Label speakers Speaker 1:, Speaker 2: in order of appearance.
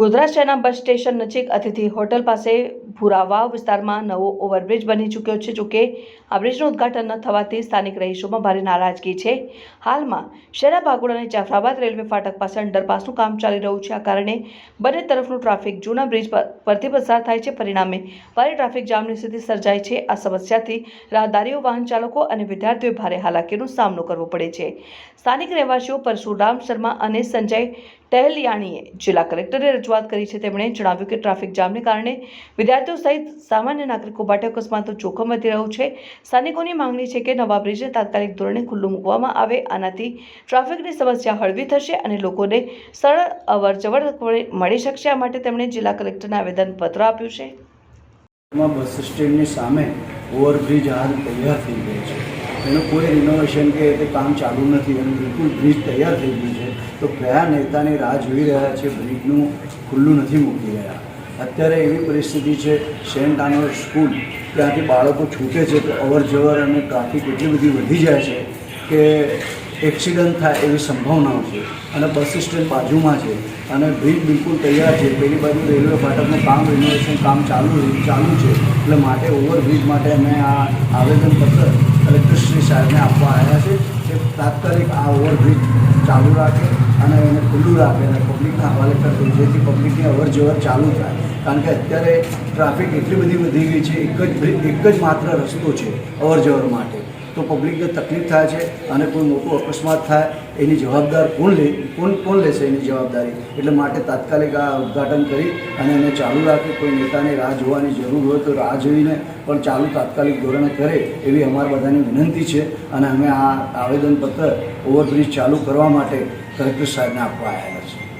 Speaker 1: ગોધરા શહેરના bus station નજીક અતિથિ હોટલ પાસે ભૂરાવાવ વિસ્તારમાં નવો ઓવરબ્રિજ બની ચૂક્યો છે, જોકે આ બ્રિજનું ઉદ્ઘાટન ન થવાથી સ્થાનિક રહીશોમાં ભારે નારાજગી છે. હાલમાં શહેરા ભાગોળ અને જાફરાબાદ રેલવે ફાટક પાસે અંડરપાસનું કામ ચાલી રહ્યું છે. આ કારણે બંને તરફનું ટ્રાફિક જૂના બ્રિજ પર, પરથી પસાર થાય છે. પરિણામે ભારે ટ્રાફિક જામની સ્થિતિ સર્જાય છે. આ સમસ્યાથી રાહદારીઓ, વાહન ચાલકો અને વિદ્યાર્થીઓએ ભારે હાલાકીનો સામનો કરવો પડે છે. સ્થાનિક રહેવાસીઓ પરશુરામ શર્મા અને સંજય ટહેલિયાણીએ જિલ્લા કલેક્ટરે રજૂઆત કરી છે. તેમણે જણાવ્યું કે ટ્રાફિક જામને કારણે વિદ્યાર્થીઓ સહિત સામાન્ય નાગરિકો માટે અકસ્માતનું જોખમ વધી રહ્યું છે. સ્થાનિકોની માંગણી છે કે નવા બ્રિજને તાત્કાલિક ધોરણે ખુલ્લું મૂકવામાં આવે. આનાથી ટ્રાફિકની સમસ્યા હળવી થશે અને લોકોને સરળ અવર જવર મળી શકશે. આ માટે તેમણે જિલ્લા કલેક્ટરને આવેદનપત્ર આપ્યું છે.
Speaker 2: બસ સ્ટેન્ડની સામે ઓવરબ્રિજ હાલ તૈયાર થઈ ગયો છે. એનું કોઈ રિનોવેશન કે તે કામ ચાલુ નથી અને બિલકુલ બ્રિજ તૈયાર થઈ ગયું છે. તો કયા નેતાની રાહ જોઈ રહ્યા છે? બ્રિજનું ખુલ્લું નથી મૂકી રહ્યા. અત્યારે એવી પરિસ્થિતિ છે, સેન્ટ આનોર સ્કૂલ ત્યાંથી બાળકો છૂટે છે, તો અવર જવર અને ટ્રાફિક એટલી બધી વધી જાય છે કે એક્સિડન્ટ થાય એવી સંભાવનાઓ છે અને બસ સ્ટેન્ડ બાજુમાં છે અને બ્રિજ બિલકુલ તૈયાર છે. પેલી બાજુ રેલવે ફાટકનું કામ રિનોવેશન કામ ચાલુ ચાલુ છે. એટલે માટે ઓવરબ્રિજ માટે અમે આ આવેદનપત્ર કલેક્ટરશ્રી સાહેબને આપવા આવ્યા છે કે તાત્કાલિક આ ઓવરબ્રિજ ચાલુ રાખે અને એને ખુલ્લું રાખે અને પબ્લિકના હવાલે કરે જેથી પબ્લિકની અવર જવર ચાલુ થાય. કારણ કે અત્યારે ટ્રાફિક એટલી બધી વધી ગઈ છે, એક જ એક જ માત્ર રસ્તો છે અવર જવર માટે. તો પબ્લિકને તકલીફ થાય છે અને કોઈ મોટું અકસ્માત થાય, એની જવાબદાર કોણ લે કોણ કોણ લેશે એની જવાબદારી? એટલે માટે તાત્કાલિક આ ઉદઘાટન કરી અને એને ચાલુ રાખી. કોઈ નેતાને રાહ જોવાની જરૂર હોય તો રાહ જોઈને પણ ચાલુ તાત્કાલિક ધોરણે કરે એવી અમારા બધાની વિનંતી છે અને અમે આ આવેદનપત્ર ઓવરબ્રિજ ચાલુ કરવા માટે કલેક્ટર સાહેબને આપવા આવ્યા છે